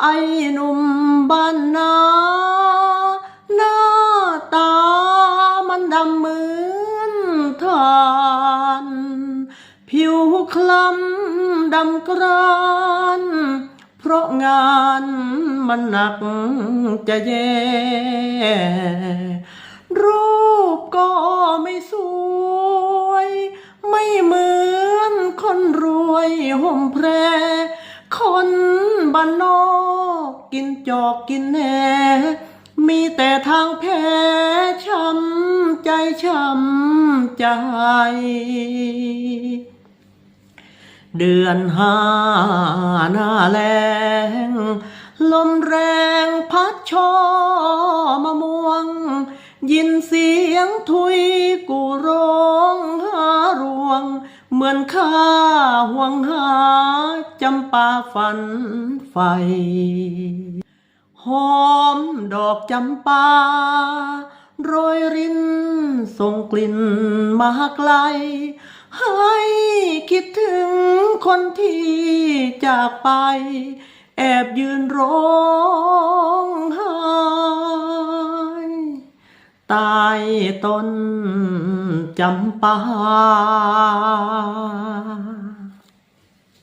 ไอ้หนุ่มบ้านนาหน้าตามันดำเหมือนทานผิวคล้ำดำกรานเพราะงานมันหนักจะแย่รูปก็ไม่สวย ไม่เหมือนคนรวยห่มแพรคนบ้านนอก กินจอกกินแหนมีแต่ทางแพ้ช้ำใจช้ำใจ เดือนห้าหน้าแรงลมแรงพัดช่อมะม่วง ยินเสียงทุยกูร้องหารวง เหมือนข้าห่วงหา จำปาฝันไฟ หอมดอกจำปาโรยรินส่งกลิ่นมาไกล ให้คิดถึงคนที่จากไป แอบยืนร้องไห้ใตายต้นจำปา